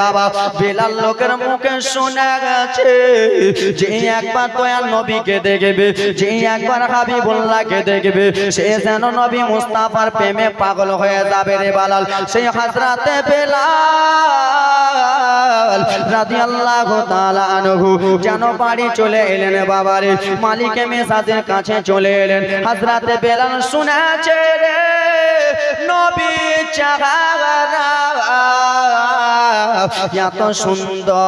বাবা, বেলাল লোকের মুখে শোনা গেছে যে একবার দয়াল নবীকে দেখবে, যে একবার হাবিবুল্লাহকে দেখবে, সে যেন নবী মুস্তাফার প্রেমে পাগল হয়ে যাবে রে বালাল। সেই হাজরাতে বেলাল রাদিয়াল্লাহু তাআলা আনহু যেন বাড়ি চলে এলেন বাবারে মালিকে মেসাজের কাছে চলে এলেন। হাজরাতে বেলাল শুনেছে রে নবী চাহারা এত সুন্দর।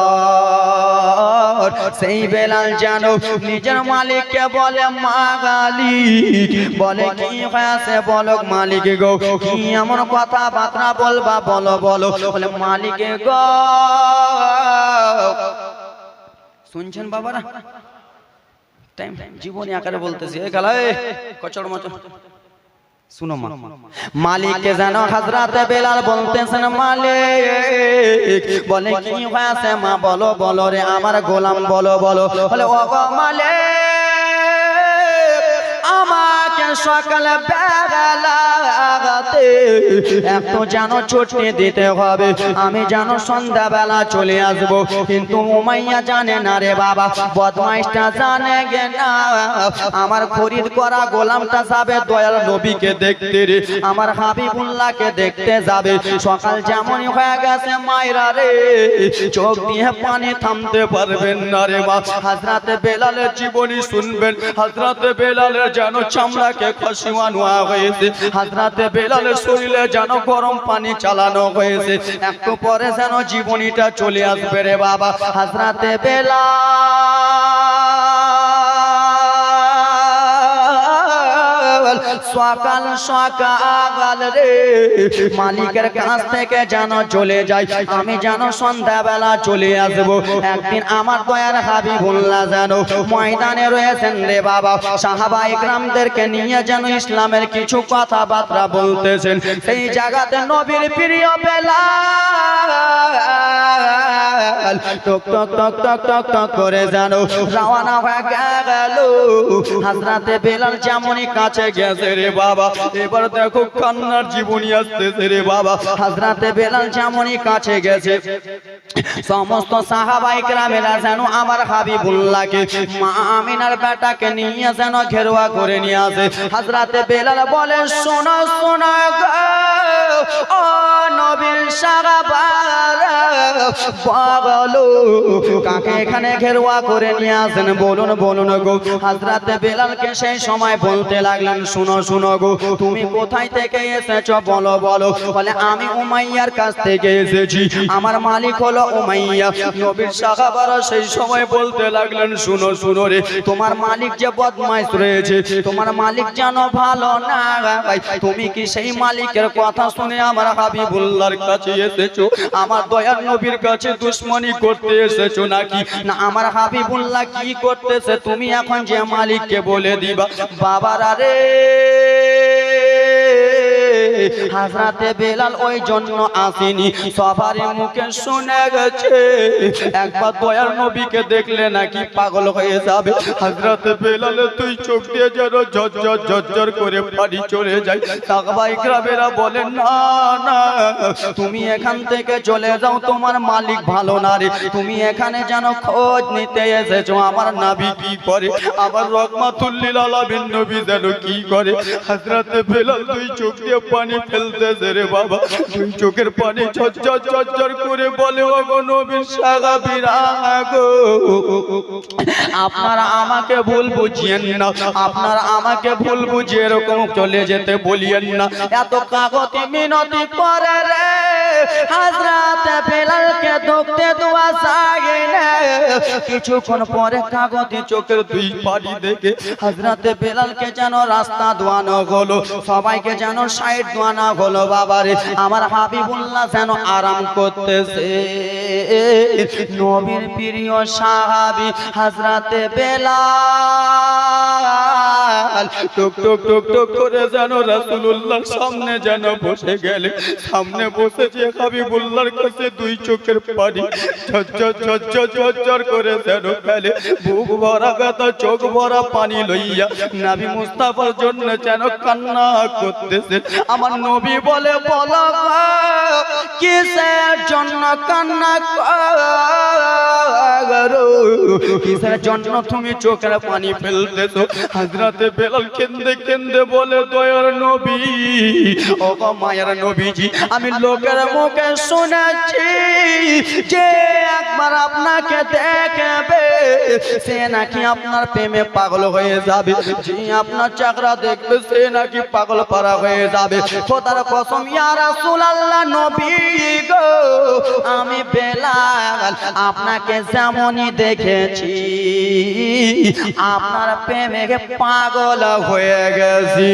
সেই বেলাল জানো নিজের মালিককে বলে মাগালিক বলে, কি হয়েছে বলো মালিক গো? কি এমন কথা বার্তা বলবা? বলো বলো। বলে, মালিক গো। শুনছেন বাবারা? টাইম জীবনী আকারে বলতেছি। এ কচড় মচড়। শুনো মা। মালিককে জানো হাজরাতে বেলাল বলতেছেন মালিক বলে কি হয়েছে মা? বলো বলো রে আমার গোলাম বলো বলো। বলে ও গো মালিক সকালে বেলাতে একটু যেন ছুটি দিতে হবে। আমি যেন সন্ধ্যাবেলা চলে আসব। কিন্তু উমাইয়া জানে না রে বাবা, বদমাইশটা জানে গে না আমার খরিদ করা গোলামটা যাবে দয়াল নবীকে দেখতে রে। আমার হাবিবুল্লাহকে দেখতে যাবে। সকাল যেমনই হয়ে গেছে মায়েরা রে। চোখ দিয়ে পানি থামতে পারবেন না রে মা। হাজরাতে বেলালের জীবনী শুনবেন। হাজরাতে বেলালের যেন চামড়াকে খসিওয়ানো হয়েছে হাজরাতে বেলালের শরীরে যেন গরম পানি চালানো হয়েছে। একটু পরে যেন জীবনীটা চলে আসবে রে বাবা। হাজরাতে বেলা সকাল সকাল রে। মালিকের কাছ থেকে যেন চলে যাই, আমি যেন সন্ধ্যাবেলা চলে আসব। একদিন আমার দয়ার হাবিবুল্লাহ যেন ময়দানে রয়েছেন রে বাবা। সাহাবা ইকরামদেরকে নিয়ে যেন ইসলামের কিছু কথাবার্তা বলতেছেন। সেই জায়গাতে নবীর প্রিয় বেলা টক টক টক টক টক টক করে জানো রওনা হয়ে গেল। হাজরাতে বেলাল যেমনই কাছে গেছে রে। বাবা, এবার দেখো কান্নার জীবনী আসতেছে রে বাবা। হাজরাতে বেলাল যেমনই কাছে গেছে, সমস্ত সাহাবাই গ্রামেরা যেন আমার হাবিবুল্লাহকে, মা আমিনার বেটাকে নিয়ে যেন ঘেরুয়া করে নিয়ে আসে। হাজরাতে বেলাল বলে সোনা শোনো আমি উমাইয়ার কাছ থেকে এসেছি। আমার মালিক হলো উমাইয়া। নবীর সাহাবারা সেই সময় বলতে লাগলেন, শুনো শুনো রে, তোমার মালিক যে বদমাইশ রয়েছে, তোমার মালিক জানো ভালো না ভাই তুমি কি সেই মালিকের কথা শুনে আমার হাবিবুল্লাহর কাছে এসেছ? আমার দয়ার নবীর কাছে দুশ্মনী করতে এসেছ নাকি? না, আমার হাবিবুল্লাহ কি করতেছে তুমি এখন যে মালিককে বলে দিবা? বাবার রে! হাজরাতে বেলাল ওই জন্য আসেনি। সবার মুখে শুনে গেছে। একবার দয়ার নবীকে দেখলে নাকি পাগল হয়ে যাবে। হাজরাতে বেলালে, তুই চোখ দিয়ে যেন ঝরঝর ঝরঝর করে বাড়ি চলে যায় তাকবাই গ্রামেরা বলে না না, তুমি এখান থেকে চলে যাও, তোমার মালিক ভালো না রে। তুমি এখানে যেন খোঁজ নিতে এসেছ, আমার নাবি কি করে? আমার রহমাতুল্লিল আলামিন নবী যেন কি করে? হাজরাতে বেলাল, তুই চোখ দিয়ে পানি ফেলতেছে রে বাবা। তুই চোখের পানি ঝরঝর ঝরঝর করে বলে, ওগো নবীর সাহাবীরা গো, আপনারা আমাকে ভুল বুঝিয়েন না। আপনারা আমাকে ভুল বুঝিয়ে এরকম চলে যেতে বলিয়েন না। এত কাগতি মিনতি করে রে হাজরাতে বেলালকে দেখতে দোয়া যায় না। কিছুক্ষণ পরে কাগতি চোখের দুই পাড়ি দেখে হাজরাতে বেলালকে যেন রাস্তা দোয়ানো হলো। সবাইকে যেন সাইড দোয়ানো হলো বাবারে, আমার হাবিবুল্লাহ যেন আরাম করতেছে। নবীর প্রিয় সাহাবি হাজরাতে বেলাল, টুক টুক টুক টুক করে যেন রাসূলুল্লাহর সামনে যেন বসে গেলে, সামনে বসে যে হাবিবুল্লাহর কাছে দুই চোখের পানি ঝরঝর ঝরঝর ঝরঝর করে যেন ফেলে, বুক ভরা ব্যথা, চোখ ভরা পানি লইয়া নাবি মুস্তাফার জন্য যেন কান্না করতেছে। আমার নবী বলে, বলো কিসের জন্য কান্না কিসের জন্য তুমি চোখের পানি হাজরাতে বেলাল বলে, দয়ার নবী, ও মায়ের নবীজি, আমি লোকের মুখে শুনেছি যে একবার আপনাকে দেখবে, সে নাকি আপনার প্রেমে পাগল হয়ে যাবে। যে আপনার চাকরা দেখবে, সে নাকি পাগল পারা হয়ে যাবে। খোদার কসম, ইয়া রাসূলুল্লাহ, নবী গো, আমি বেলাল, আপনাকে যেমনই দেখেছি, আপনার প্রেমে পাগল হয়ে গেছি।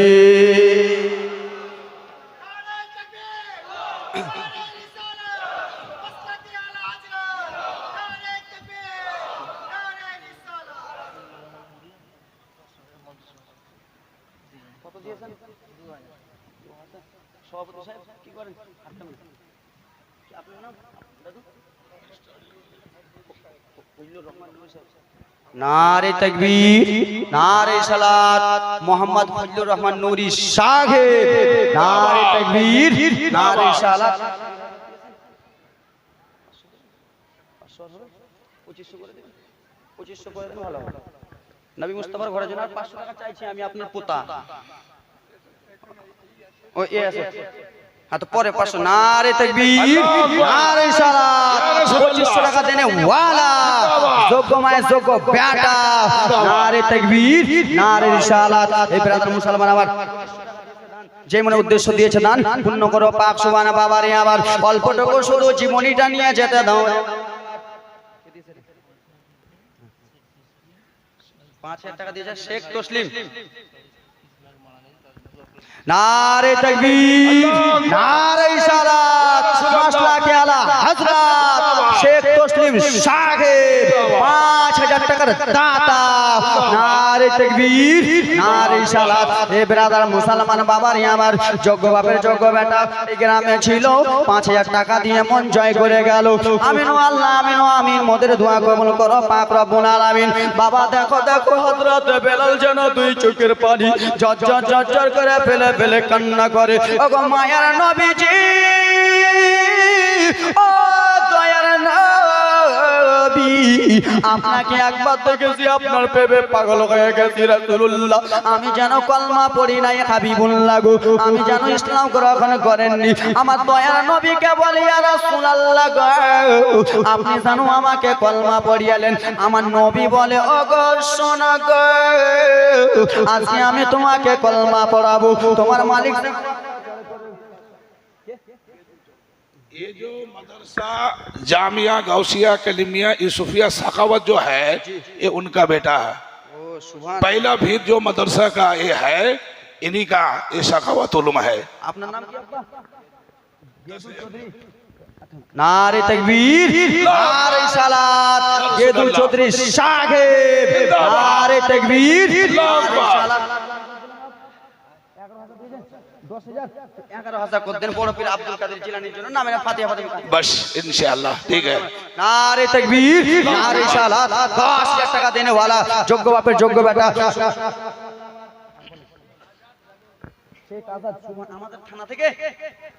নারে তকবীর, নারে সালাত, মোহাম্মদ ফজলুর রহমান নুরি সাহেব, নারে তকবীর, নারে সালাত। নবী মুস্তাফার আমি আপনার পোতা। হ্যাঁ তো পরে পাঁচশো নারে তকবীর। নারে সালাত পঁচিশশো টাকা দেনে ওয়ালা যোগ্য মায়ের যোগ্য বেটা নারে তকবীর নারে রিসালাত এই ব্রাদার মুসলমান আবার যে মনে উদ্দেশ্য দিয়েছে দান পূর্ণ করো পাক সুবানা বাবারে আবার অল্পটুকু শুধু জীবনীটা নিয়ে যেতে দাও। পাঁচ হাজার টাকা দিয়েছে শেখ তসলিম। নারে তকবীর নারে ইশারাত মাসলা কে আলা হযরত শেখ তসলিম সাহেব 5000 টাকার দাতা। নারে তকবীর নারে ইশারাত এ ব্রাদার মুসলমান বাবার আমার যোগ্য বাপের যোগ্য বেটা। এই গ্রামে ছিল 5000 টাকা দিয়ে মন জয় করে গেল। আমিন আল্লাহ আমিন আমিন মোদের দোয়া কবুল করো পাক রব্বুল আলামিন। বাবা দেখো দেখো হযরত বেলাল যেন দুই চোখের পানি ঝরঝর ঝরঝর করে ফেলে ফেলে কান্না করে। ওগো মায়ার নবীজি ও আপনাকে একবার দেখেছি, আপনার প্রেমে পাগল হয়ে গেছি রাসূলুল্লাহ। আমি যেন কলমা পড়ি নাই হাবিবুল্লাহ গো, আমি যেন ইসলাম গ্রহণ করেননি। আমার দয়ার নবীকে বলি, ইয়া রাসূলুল্লাহ গো, আপনি জানো আমাকে কলমা পড়িয়ালেন। আমার নবী বলে ওগো শোনা গো, আজকে আমি তোমাকে কলমা পড়াবো। তোমার মালিক ये जो मदरसा जामिया गौसिया कलिमिया यूसुफिया सखावत जो है ये उनका बेटा है। पहला भीत जो मदरसा का ये है इन्हीं का ये सखावत उलम है। अपना नाम नारे तकबीर नारे सलात ये दो चौधरी साहेब। नारे तकबीर नारे सलात। बस इंशाल्लाह ठीक है नारे तकबीर नारे शाला देने वाला जोग्य बापे जोग्य बेटा শেখ আজাদ সুমন আমাদের থানা থেকে?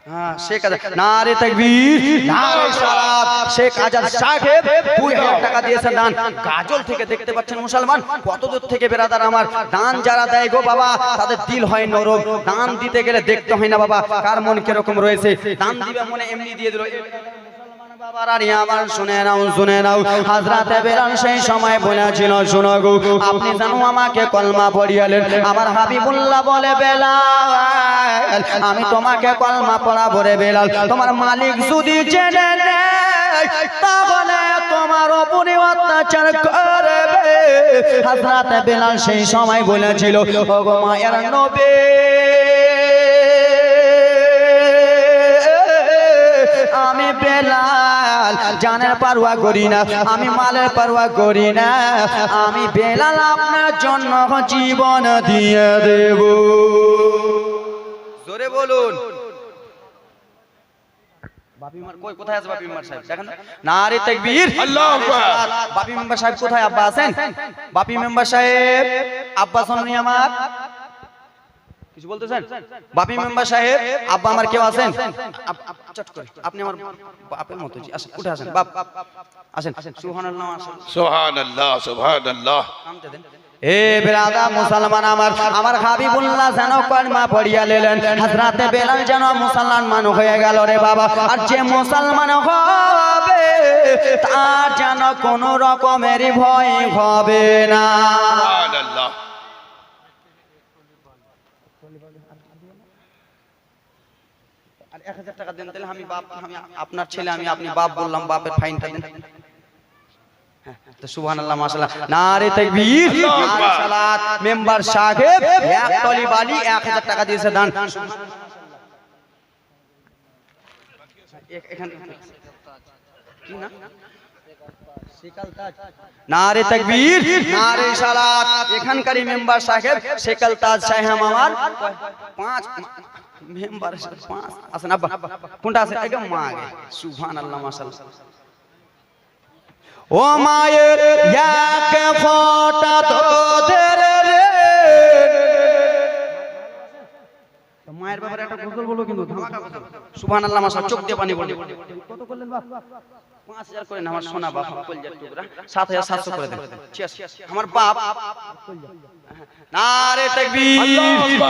হ্যাঁ শেখ আজাদ। নারে তকবীর। নারে সালাত। শেখ আজাদ সাহেব দুই হাজার টাকা দিয়েছেন দান। গাজল থেকে দেখতে পাচ্ছেন মুসলমান কত দূর থেকে বেরাদার আমার। দান যারা দেয় গো বাবা তাদের দিল হয় নরম। দান দিতে গেলে দেখতে হয় না বাবা কার মন কীরকম রয়েছে? দান দিবে মনে এমনি দিয়ে দিল। শুনে নাও শুনে নাও। সেই সময় বলেছিল, শোনো আমাকে কলমা আমার বলে আমি তোমাকে কলমা পড়াবো রে বেলাল। তোমার মালিক যদি জেনে তাহলে তোমার উপরে অত্যাচার করবে। হাজরাতে বেলাল সেই সময় বলেছিল আমি বেলাল জানের পারোয়া করি না আমি মালের পারোয়া করি না। আমি বেলাল আপনার জন্য জীবন দিয়ে দেব। জোরে বলুন। বাপি মেম্বার কোথায় আছে বাপি মেম্বার সাহেব? দেখেন না। রে তাকবীর। আল্লাহু আকবার। বাপি মেম্বার সাহেব কোথায়? আব্বা আছেন? বাপি মেম্বার সাহেব আব্বা শুনুনি আমার। কিছু বাপি মেম্বার সাহেব আব্বা আমার কেউ আছেন? চট করে আপনি আমার বাপের মতো আসেন উঠে আসেন বাপ আসেন এ মুসলমান আমার আমার হাবিবুল্লাহ যেন কলমা পড়িয়া লেলেন হাজরাতে বেলাল যেন মুসলমান মান হয়ে গেল রে বাবা। আর যে মুসলমান হবে তার যেন কোন রকমেরই ভয় হবে না। আল্লাহ এক হাজার টাকা দেন তাহলে আমি বাপ আমি আপনার ছেলে আমি আপনি বাপ বললাম বাপের ফাইনটা দেন। হ্যাঁ, তো সুবহানাল্লাহ মাশাআল্লাহ। নারে তাকবীর। নারে সালাত। মেম্বার সাহেব এক টলি বালি 1000 টাকা দিয়েছে দান। এখানে কি না? নারে তাকবীর নারে সালাত এখানকারই মেম্বার সাহেব শেকাল তাজ সাহেব আমার পাঁচ মেম্বার পাঁচ আছেন আব্বা কোনটা আছে একদম মা আগে সুবহানাল্লাহ মাশাআল্লাহ ও মায়ের এক ফোঁটা তোদের রে তো মায়ের ব্যাপারে একটা গজল বলো কিন্তু সুবহানাল্লাহ মাশাআল্লাহ চোখ দিয়ে পানি পড়ে কত করলেন বাপ পাঁচ হাজার করেন আমার সোনা বাপ কলজার টুকরা সাত হাজার সাতশো করে দেন। আমার বাপ নারে তাকবীর।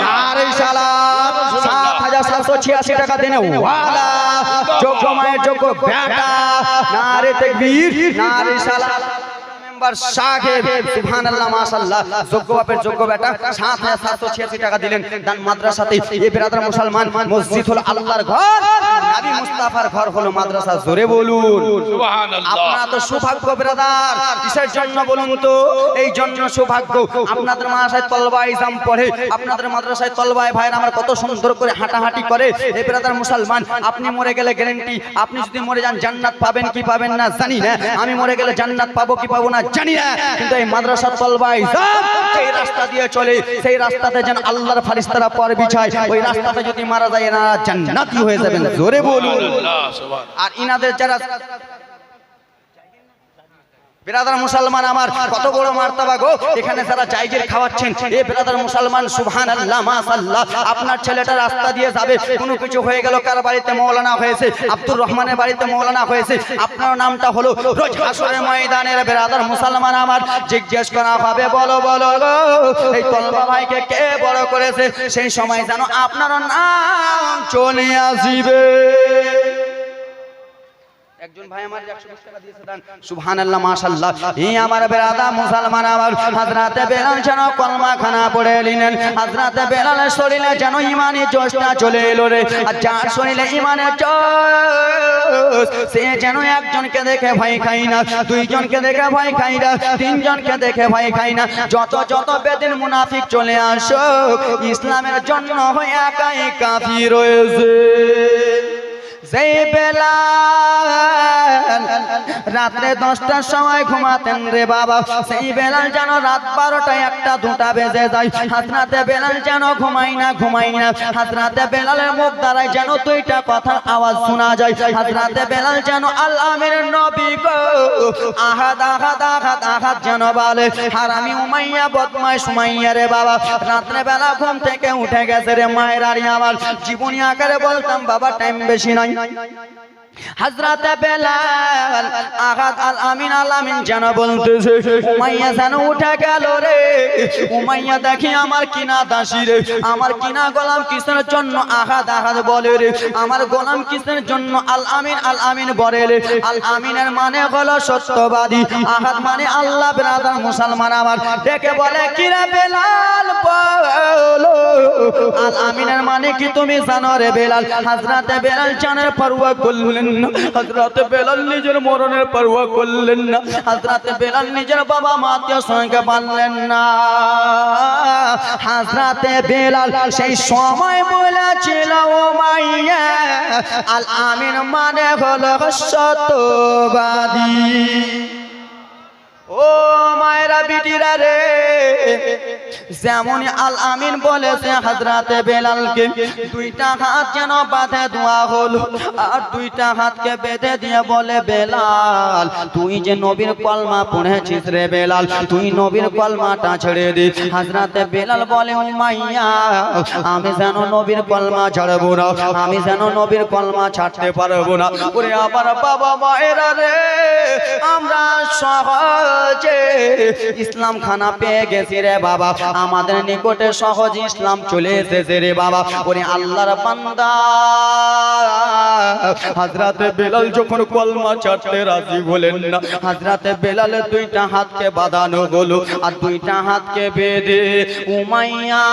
নারে সালাত সাত হাজার সাতশো ছিয়াশি টাকা দেনে। ওয়ালা যোগ্য মায়ের যোগ্য বেটা নারে তাকবীর। নারে সালাত নাম্বার সাহেব সুবহানাল্লাহ মাশাআল্লাহ। যোগ্য বাপের যোগ্য বেটা 7786 টাকা দিলেন দান মাদ্রাসাতে। এ বেরাদার মুসলমান মসজিদ হলো আল্লাহর ঘর নবী মুস্তাফার ঘর হলো মাদ্রাসা। জোরে বলুন। সুবহানাল্লাহ। আপনারা তো সৌভাগ্য বেরাদার। কিসের জন্য বলুন তো? এই জন্য সৌভাগ্য। আপনাদের মাদ্রাসায় তলবা ইজাম পড়ে আপনাদের মাদ্রাসায় তলবায় ভাইরা আমরা কত সুন্দর করে হাঁটাহাঁটি করে। এ বেরাদার মুসলমান আপনি মরে গেলে গ্যারান্টি আপনি যদি মরে যান জান্নাত পাবেন কি পাবেন না জানি না। আমি মরে গেলে জান্নাত পাবো কি পাবো না জানি না কিন্তু এই মাদ্রাসা তলবাই সেই রাস্তা দিয়ে চলে। সেই রাস্তাতে যেন আল্লাহর ফারিস্তারা পর বিছায়। ওই রাস্তাতে যদি মারা যায় এনারা জান্নাতি হয়ে যাবেন। জোরে বলুন। আর ইনাদের যারা মুসলমান আমার, কত বড় গো। এখানে খাওয়াচ্ছেন বিরাদার মুসলমান আপনার ছেলেটা রাস্তা দিয়ে যাবে, কোনো কিছু হয়ে গেল, কার বাড়িতে মৌলানা হয়েছে? আব্দুর রহমানের বাড়িতে মৌলানা হয়েছে। আপনার নামটা হলো ময়দানের বিরাদার মুসলমান আমার। জিজ্ঞেস করা হবে, বলো বলো এই তলবা ভাইকে কে বড় করেছে? সেই সময় যেন আপনার নাম চলে আসিবে। একজন ভাই আমার 120 টাকা দিয়েছে দান সুবহানাল্লাহ মাশাআল্লাহ। এই আমার বেরাদা মুসলমান আমার হযরতে বেলাল যেন কলমা খানা পড়ে নিলেন হযরতে বেলালের শরীরে যেন ঈমানের জোশটা চলে এলো রে। আর যার শরীরে ঈমানের জোশ সে যেন একজনকে দেখে ভয় খাই না দুইজনকে দেখে ভয় খাই না তিনজনকে দেখে ভয় খাই না। যত যত বেদিন মুনাফিক চলে আসো ইসলামের জন্য হয়ে একাই কাফি রয়েছে সেই বেলাল, রাত্রে দশটার সময় ঘুমাতেন রে বাবা। সেই বেলাল যেন রাত বারোটায় একটা দুটা বেজে যায়। হাতরাতে বেলাল যেন ঘুমাই না ঘুমাই না। হাতরাতে বেলালের মুখ দ্বারায় যেন দুইটা কথার আওয়াজ শোনা যায়। হাতরাতে বেলাল যেন আল্লামের নবী গো। আহাদ আহাদ আহাদ আহাদ যেন বলে হারামি উমাইয়া বদমাই সুমাইয়া রে বাবা। রাত্রে বেলা ঘুম থেকে উঠে গেছে রে মায়ের আরি আমার। জীবনী আকারে বলতাম, বাবা টাইম বেশি নাই হাজরাতে বেলাল আগাদ আল আমিন আল আমিন যেন বলতেছে, উমাইয়া যেন উঠে গেল রে। উমাইয়া দেখি আমার কিনা দাসী রে। আমার কিনা গোলাম কিসের জন্য আহাদ আহাদ বলে রে। আমার গোলাম কিসের জন্য আল আমিন আল আমিন বলে রে। আল আমিনের মানে হলো সত্যবাদী। আহাদ মানে আল্লাহ ব্রাদার মুসলমান আমার। ডেকে বলে, কিরা বেলাল, বলো। আল আমিনের মানে কি তুমি জানো রে বেলাল? হাজরাতে বেলাল জানের পরোয়া করলেন না। হাজরাতে বেলাল নিজের মরণের পরোয়া করলেন না। হাজরাতে বেলাল নিজের বাবা মাতে সঙ্গে বানলেন না। হাজরাতে বেলাল সেই সময় বলেছিল, ও মাইয়া আল আমিন মানে হলো সত্যবাদী। ও মায়েরা, বিটিরা রে যেমন আল আমিন বলেছে হাজরাতে বেলালকে, দুইটা হাত যেন বাঁধে দোয়া হলো, আর দুইটা হাতকে বেঁধে দিয়ে বলে, বেলাল, তুই যে নবীর কলমা পড়েছিস রে বেলাল, তুই নবীর কলমাটা ছেড়ে দে। হাজরাতে বেলাল বলে উমাইয়া আমি যেন নবীর কলমা ছাড়বো না, আমি যেন নবীর কলমা ছাড়তে পারব না। ওরে আবার বাবা মায়েরা রে, আমরা সহজে ইসলাম খানা পেয়ে গেছি রে বাবা। আমাদের নিকটে সহজ ইসলাম চলে এসেছে রে বাবা। ওরে আল্লাহর বান্দা। হাজরাতে বেলাল যখন কলমা ছাড়তে রাজি হলেন না, হাজরাতে বেলালের দুইটা হাতকে বাঁধানো হলো আর দুইটা হাতকে বেঁধে উমাইয়া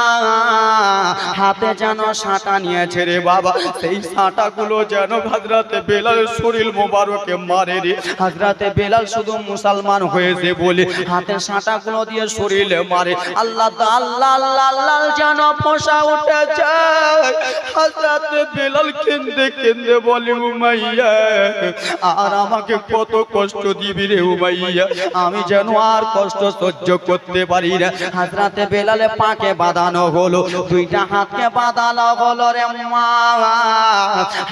হাতে যেন সাঁটা নিয়েছে রে বাবা। সেই সাঁটাগুলো যেন হাজরাতে বেলালের শরীর মোবারকে মারে রে। হাজরাতে বেলাল শুধু মুসলমান হয়েছে বলে হাতের সাঁটাগুলো দিয়ে শরীরে মারে। আল্লাহ আল্লাহ আল্লাহ আল্লাহ যেন পোষা উঠে যায় হাজরাতে বেলাল কেন্দে কেন্দে আর আমাকে কত কষ্ট দিবি রে আমি যেন আর কষ্ট সহ্য করতে পারি না। হাজরাতে বেলালে পাকে বাঁধানো হলো, দুইটা হাতকে বাঁধানো হলো রে মা।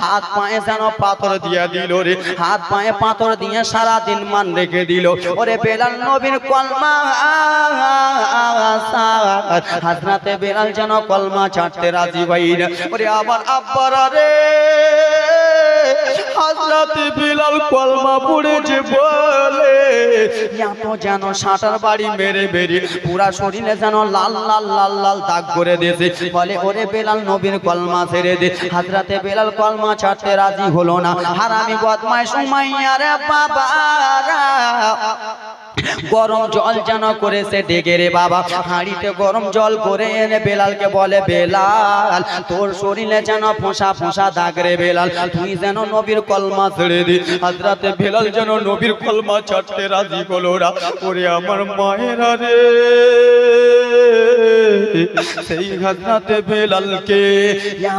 হাত পায়ে যেন পাথর দিয়ে দিল রে, হাত পায়ে পাথর দিয়ে সারা দিন মান রেখে দিল। ওরে বেলাল নবীর কলমা, হাজরাতে বেলাল যেন কলমা ছাড়তে রাজি বাইরা ওরে আবার আব্বারা রে হাজরাতে বিলাল কলমা পড়ে যে বলে এত যেন সাঁটার বাড়ি মেরে মেরে পুরা শরীরে যেন লাল লাল লাল লাল দাগ করে দিয়েছে। বলে, ওরে বেলাল, নবীর কলমা ছেড়ে দে। হাজরাতে বেলাল কলমা ছাড়তে রাজি হলো না। হারামি বদমাইশ সুমাইয়া রে বাবারা। গরম জল যেন করেছে ডেকে রে বাবা। হাঁড়িতে গরম জল করে এনে বেলালকে বলে, বেলাল, তোর শরীরে যেন ফোঁসা ফোঁসা দাগ রে বেলাল। তুই যেন নবীর কলমা ছেড়ে দি। হাজরাতে বেলাল যেন নবীর কলমা ছাড়তে রাজি হলো না। আমার মায়েরা রে। সেই হাজরাতে বেলালকে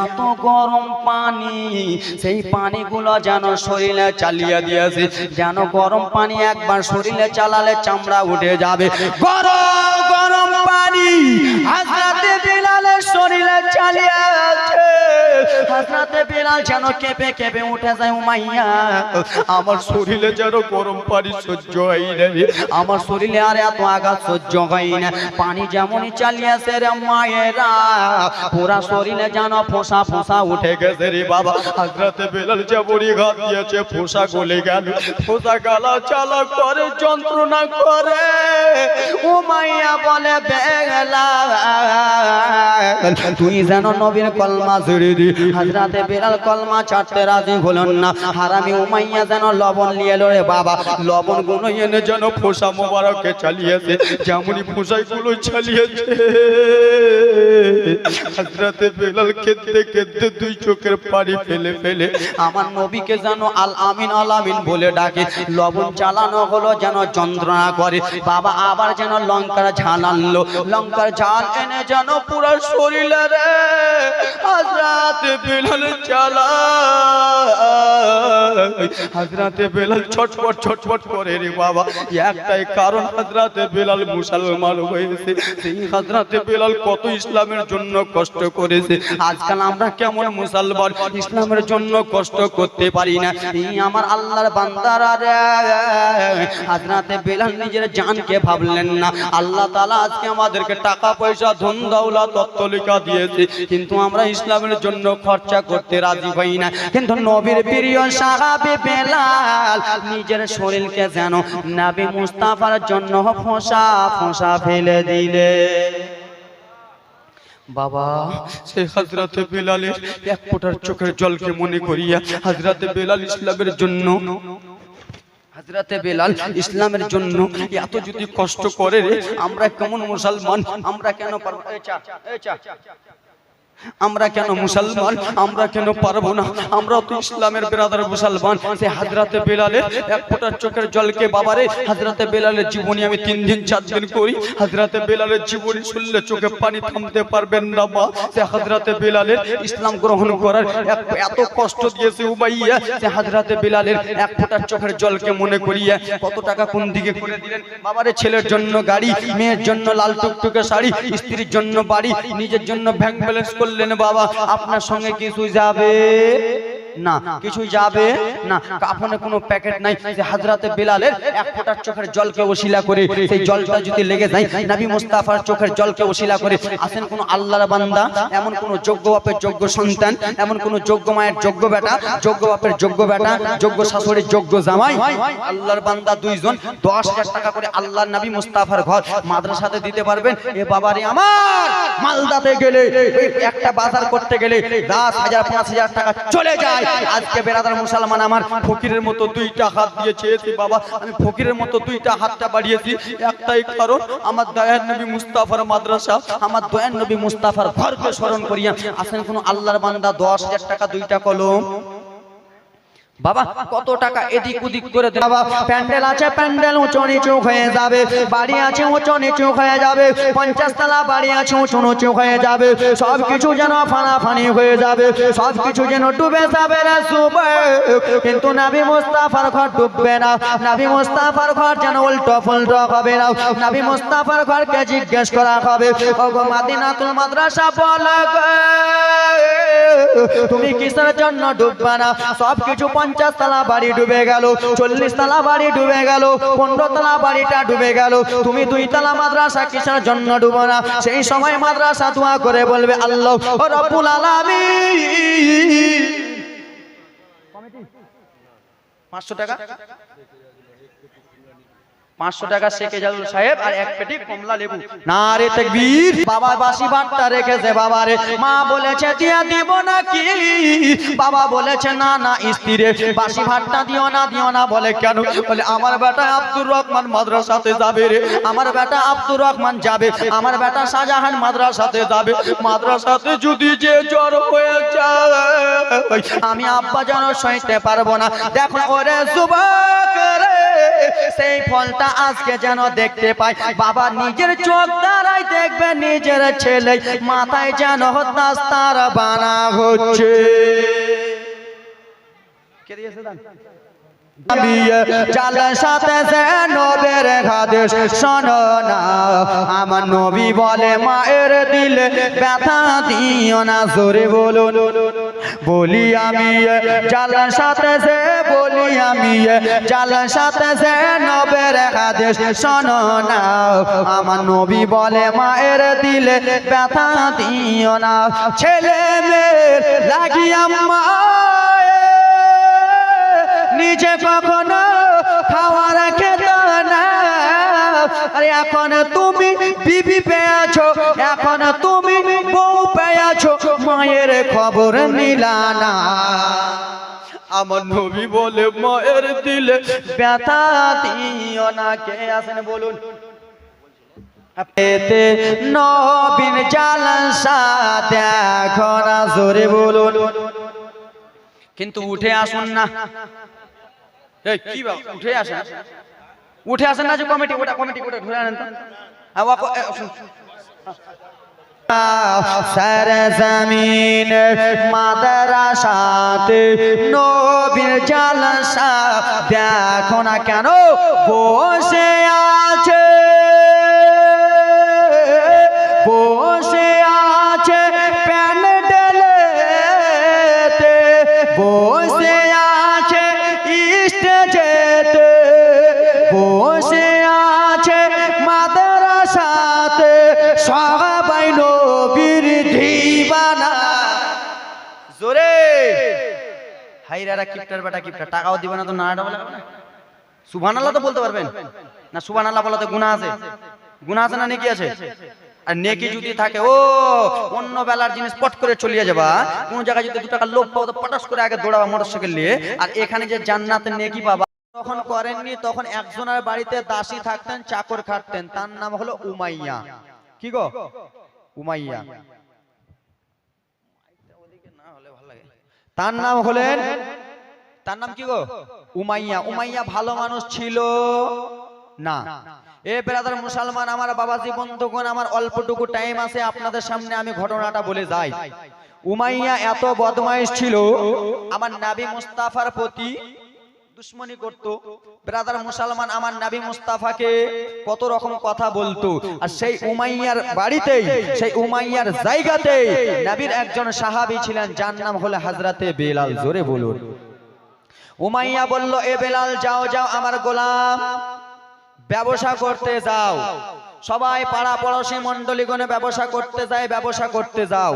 এত গরম পানি, সেই পানিগুলো যেন শরীরে চালিয়ে দিয়েছে। যেন গরম পানি একবার শরীরে চালালে চামড়া উঠে যাবে। গরম গরম পানি। হাজরাতে বিলালের শরীরে চালিয়ে আছে। হাজরাতে বেলাল যেন কেঁপে কেঁপে উঠে যায় উমাইয়া। আমার শরীরে যেন গরম পানি সহ্য হয় না আমার শরীরে আর এত আঘাত সহ্য হয় না। পানি যেমনই চালিয়েছে রে মায়েরা পুরা শরীরে যেন ফোসা ফোসা উঠে গেছে রে বাবা। হাজরাতে বেলাল যেমনই ঘাত দিয়েছে ফোসা গলে গেল। ফোসা গালা চালা করে যন্ত্রণা করে। উমাইয়া বলে বেলা তুই যেন নবীর কলমা ছেড়ে দি হাজরাতে বেলাল কলমা ছাড়তে রাজি হলেন না। হারামি উমাইয়া যেন লবণ নিয়ে এলো রে বাবা। লবণগুলো এনে যেন ফোসা মোবারকে চালিয়েছে। যেমনই ফোসাই গুলো চালিয়েছে। হাজরাতে বেলাল কেঁদতে কেঁদতে দুই চোখের পানি ফেলে ফেলে আমার নবীকে যেন আল আমিন আল আমিন বলে ডাকে। লবণ চালানো হলো যেন যন্ত্রণা করে। বাবা আবার যেন লঙ্কার ঝাল আনলো। লঙ্কার ঝাল এনে যেন পুরো শরীরে হাজরাতে কত ইসলামের জন্য কষ্ট করেছে। আজকাল আমরা কেমন মুসলমান? ইসলামের জন্য কষ্ট করতে পারি না। এই আমার আল্লাহর বান্দারা রে। হাজরাতে বেলাল নিজের জানকে ভাবলেন না। আল্লাহ তাআলা আজকে আমাদেরকে টাকা পয়সা, ধন, দৌলত তত্ত্বলিকা দিয়েছে। কিন্তু আমরা ইসলামের জন্য খরচা করতে রাজি হই না। কিন্তু নবীর প্রিয় সাহাবী বেলাল নিজের শরীরকে যেন নবী মুস্তাফার জন্য ফোঁসা ফোঁসা ফেলে দিলে। বাবা, সেই হাজরাতে বেলালের এক ফোঁটার চোখের জলকে মনে করিয়া হাজরাতে বেলাল ইসলামের জন্য হাজরাতে বেলাল ইসলামের জন্য এত যদি কষ্ট করে আমরা কেমন মুসলমান, আমরা কেন পারব। আমরা কেন মুসলমান? আমরা কেন পারব না? আমরা তো ইসলামের বেরাদার মুসলমান। সে হাজরাতে বেলালের এক ফোঁটার চোখের জলকে বাবারে হাজরাতে বেলালের জীবনী আমি তিন দিন চার দিন করি। হাজরাতে বেলালের জীবনী শুনলে চোখে পানি থামতে পারবেন না মা। সে হাজরাতে বেলালের ইসলাম গ্রহণ করার এক- এত কষ্ট দিয়েছে উমাইয়া। সে হাজরাতে বেলালের এক ফোঁটার চোখের জলকে মনে করিয়া কত টাকা কোন দিকে করে দিলেন? বাবারে ছেলের জন্য গাড়ি মেয়ের জন্য লাল টুকটুকে শাড়ি স্ত্রীর জন্য বাড়ি নিজের জন্য ব্যাংক ব্যালেন্স করলেন বাবা আপনার সঙ্গে কিছু যাবে? না কিছুই যাবে না। কাফনে কোনো প্যাকেট নাই যে হাজরাতে বেলালের এক ফোঁটার চোখের জলকে ওসিলা করে সেই জলটা যদি লেগে যায় নবী মুস্তাফার চোখের জলকে ওসিলা করে আসেন কোন আল্লাহর বান্দা এমন কোন যোগ্য বাপের যোগ্য সন্তান এমন কোন যোগ্য মায়ের যোগ্য বেটা যোগ্য বাপের যোগ্য বেটা যোগ্য শাশুড়ির যোগ্য জামাই। আল্লাহর বান্দা দুইজন দশ হাজার টাকা করে আল্লাহর নবী মুস্তাফার ঘর মাদ্রাসাতে দিতে পারবেন এ বাবারে আমার মালদাতে গেলে একটা বাজার করতে গেলে দশ হাজার পাঁচ হাজার টাকা চলে যায় আজকে বেড়াদার মুসলমান আমার ফকিরের মতো দুইটা হাত দিয়ে চেয়েছি বাবা, আমি ফকিরের মতো দুইটা হাতটা বাড়িয়েছি। একটাই কারণ, আমার দয়ান নবী মুস্তাফার মাদ্রাসা, আমার দয়ান নবী মুস্তাফার ঘরকে স্মরণ করিয়া আসেন কোন আল্লাহর বান্দা দশ হাজার টাকা, দুইটা কলম। বাবা কত টাকা এদিক ওদিক করে দেন বাবা প্যান্ডেল আছে প্যান্ডেল উঁচু নিচু হয়ে যাবে। বাড়ি আছে উঁচু নিচু হয়ে যাবে। পঞ্চাশ তলা বাড়ি আছে উঁচু নিচু হয়ে যাবে। সব কিছু যেন ফানাফানি হয়ে যাবে। সব কিছু যেন ডুবে যাবে রে সুবে। কিন্তু নাবি মুস্তাফার ঘর ডুববে না। নাবি মুস্তাফার ঘর যেন উল্টো ফুলটো হবে না। নাবি মুস্তাফার ঘরকে জিজ্ঞেস করা হবে ওগো মাদিনাতুল মাদ্রাসা বলে গো, তুমি কিসের জন্য ডুববা না? সব পঞ্চাশ তলা বাড়ি ডুবে গেল, চল্লিশ তলা বাড়ি ডুবে গেল, পনেরো তলা বাড়িটা ডুবে গেল। তুমি দুই তলা মাদ্রাসা কিসের জন্য ডুবো না? সেই সময় মাদ্রাসা দোয়া করে বলবে, আল্লাহ রব্বুল আলামিন। পাঁচশো টাকা? পাঁচশো টাকা শেখে জাদুল সাহেব আর এক পেটি কমলা লেবু। না রে তেকবীর বাবা বাসি ভাতটা রেখেছে বাবা রে মা বলেছে দিয়া দিব নাকি? বাবা বলেছে না না স্ত্রীরে বাসি ভাতটা দিও না দিও না। বলে কেন? বলে আমার বেটা আব্দুর রহমান মাদ্রাসাতে যাবে রে। আমার বেটা আব্দুর রহমান যাবে। আমার বেটা শাহজাহান মাদ্রাসাতে যাবে। মাদ্রাসাতে যদি যে জ্বর হয়ে যায় আমি আব্বা যেন সইতে পারব না। দেখো ওরে যুবক রে সেই ফলটা আজকে যেন দেখতে পাই। বাবা নিজের চোখ দ্বারাই দেখবে নিজের ছেলে। মাথায় যেন নাস্তার বানা হচ্ছে। কে দিয়েছে চাল সাথে না। আমার নবী বলে, মায়ের দিলে ব্যথা দিও না, জোরে বলো বলি আমি, চাল সাথে যে, বলি আমি, চাল সাথে যে নবের হাদেশ শোনো না। আমার নবী বলে, মায়ের দিলে ব্যথা দিও না। ছেলে মেয়ের লাগিয়া মায়ের নিজে কখনো খাওয়ার খেত না। আরে এখন তুমি বিবি পেয়েছ এখন তুমি বউ পেয়েছ মায়ের খবর নিলানা আমার নবী বলে মায়ের দিলে ব্যথা দিও না। কে আসেন বলুন? পেতে নবীন জালসা দেখো না জোরে বলুন। কিন্তু উঠে আসুন না। কি বাবা? উঠে আসেন। উঠে আসেন না যে কমিটি ওটা কমিটি আনেন। সর জমিন নবীর জালসা, দেখো না কেন বসে আছে। বসে কিপটার বেটা কিপটা টাকাও দিবে না তো নাড়াটা বলে সুবহানাল্লাহ তো বলতে পারবেন। না সুবহানাল্লাহ বলাতে গুনাহ আছে। গুনাহ আছে না নেকি আছে? আর নেকি যদি থাকে ও অন্য বেলার জিনিস পট করে চলিয়ে যাবা। কোন জায়গায় যদি দু টাকা লোভ পাও তো পটাস করে আগে দৌড়াবা মোটরসাইকেল নিয়ে। আর এখানে যে জান্নাতে নেকি পাবা তখন করেননি তখন একজনের বাড়িতে দাসী থাকতেন চাকর খাটতেন। তার নাম হলো উমাইয়া। কি গো? উমাইয়া। তার নাম হলেন তার নাম কি গো? উমাইয়া। উমাইয়া। ভালো মানুষ ছিল? না। এ বেরাদার মুসলমান আমার বাবাজি বন্ধুগণ আমার অল্পটুকু টাইম আছে আপনাদের সামনে আমি ঘটনাটা বলে যাই। উমাইয়া এত বদমাইশ ছিল আমার নাবি মুস্তাফার প্রতি দুশ্মনী করত। ব্রাদার মুসলমান আমার নাবি মুস্তাফাকে কত রকম কথা বলতো। আর সেই উমাইয়ার বাড়িতেই সেই উমাইয়ার জায়গাতেই নাবির একজন সাহাবী ছিলেন যার নাম হলো হাজরাতে বেলাল। জোরে বলুন। উমাইয়া বলল এ বেলাল যাও যাও আমার গোলাম। ব্যবসা করতে যাও। সবাই পাড়া পড়োশি মন্ডলীগণে ব্যবসা করতে যায়, ব্যবসা করতে যাও।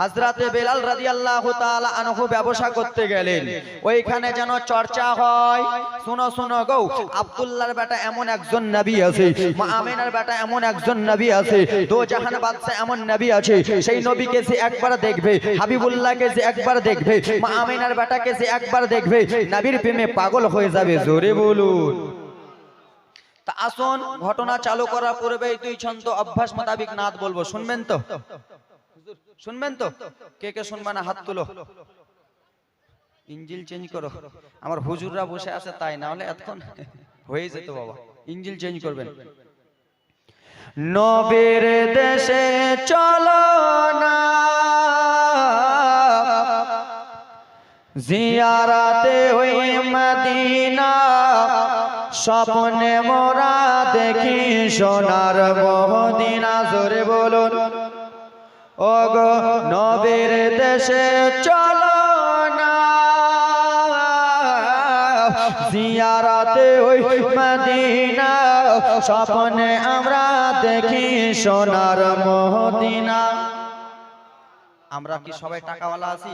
হাজরাতে বেলাল রাদিয়াল্লাহু তাআলা আনহু ব্যবসা করতে গেলেন। ওইখানে যেন চর্চা হয়। শুনো শুনো গো, আব্দুল্লাহর বেটা এমন একজন নবী আছে মা আমিনার বেটা এমন একজন নবী আছে দো জাহান বাদশা এমন নবী আছে, সেই নবীকে যে একবার দেখবে, হাবিবুল্লাহকে যে একবার দেখবে মা আমিনার বেটাকে যে একবার দেখবে, নবীর প্রেমে পাগল হয়ে যাবে, জোরে বলুন। তা আসুন, ঘটনা চালু করার পূর্বে দুই ছন্দ অভ্যাস মোতাবিক নাদ বলব। শুনবেন তো? শুনবেন তো? কে কে শুনবে না? হাত তুলো। ইঞ্জিল চেঞ্জ করো। আমার হুজুররা বসে আছে তাই না হলে এতক্ষণ হয়ে যেত বাবা। ইঞ্জিল চেঞ্জ করবেন। নবীর দেশে চলো না। জিয়ারাতে ওই মদিনা। স্বপ্নে মোরা দেখি সোনার মদিনা জোরে বলুন। ও গো নবীর দেশে চলো না। জিয়ারাতে ওই মদিনা, স্বপ্নে আমরা দেখি সোনার মদিনা আমরা কি সবাই টাকাওয়ালা আছি?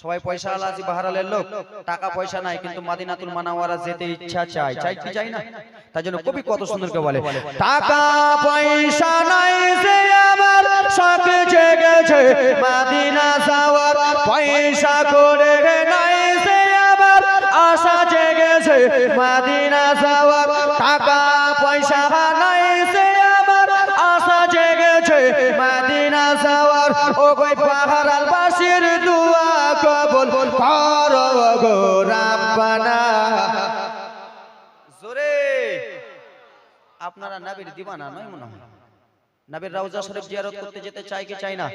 সবাই পয়সাওয়ালা আছি, বাহারালের লোক। টাকা পয়সা নাই, কিন্তু মাদিনাতুল মানাওয়ারা যেতে ইচ্ছা চাই চাই কি চাই না? তার জন্য কবি কত সুন্দর করে বলে, টাকা পয়সা নাই যে আমার শখ জেগেছে, মাদিনা যাওয়ার পয়সা করে নাই যে আমার আশা জেগেছে, মাদিনা যাওয়ার টাকা করো গো রাব্বানা। জোরে। আপনারা নবীর দিবানা নয় মনে হয়। নবীর রওজা শরীফ জিয়ারত করতে যেতে চাই কি চাই না?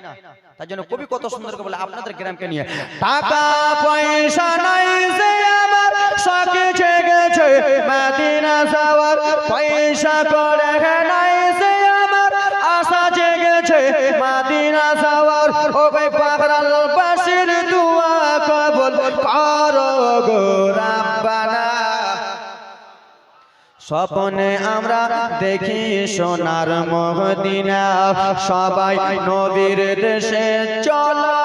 তার জন্য কবি কত সুন্দর করে বলে আপনাদের গ্রামকে নিয়ে। টাকা পয়সা নাই যে আমার শখ জেগেছে মদিনা যাওয়ার। পয়সা করে নাই যে আমার আশা জেগেছে মদিনা যাওয়ার। ও ভাই পাগড়াল স্বপ্নে আমরা দেখি সোনার মহদিনা সবাই নবীর দেশে চলো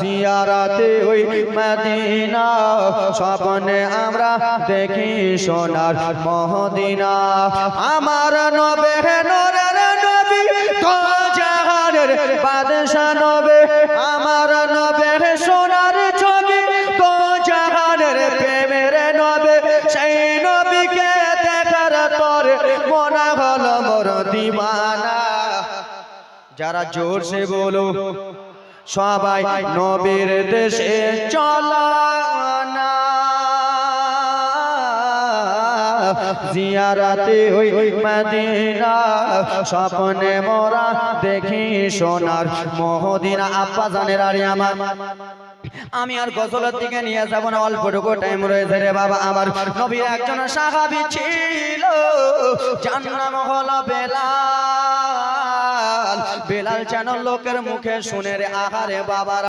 জিয়ারাতে ওই মদিনা। স্বপ্নে আমরা দেখি সোনার মহদিনা আমার নবে নরের নবী তো জাহানের বাদশা নবে। যারা জোরসে বলো সবাই নবীর দেশে চলো জিয়ারাতে ওই মদিনা স্বপ্নে মোরা দেখি সোনার মহদিনা। আব্বা জানের আরে আমার। আমি আর গজলের দিকে নিয়ে যাব না অল্পটুকু টাইম রয়েছে রে বাবা আমার। নবীর একজন সাহাবি ছিল যার নাম হলো বেলাল বেলাল যেন লোকের মুখে শুনে রে আহারে বাবার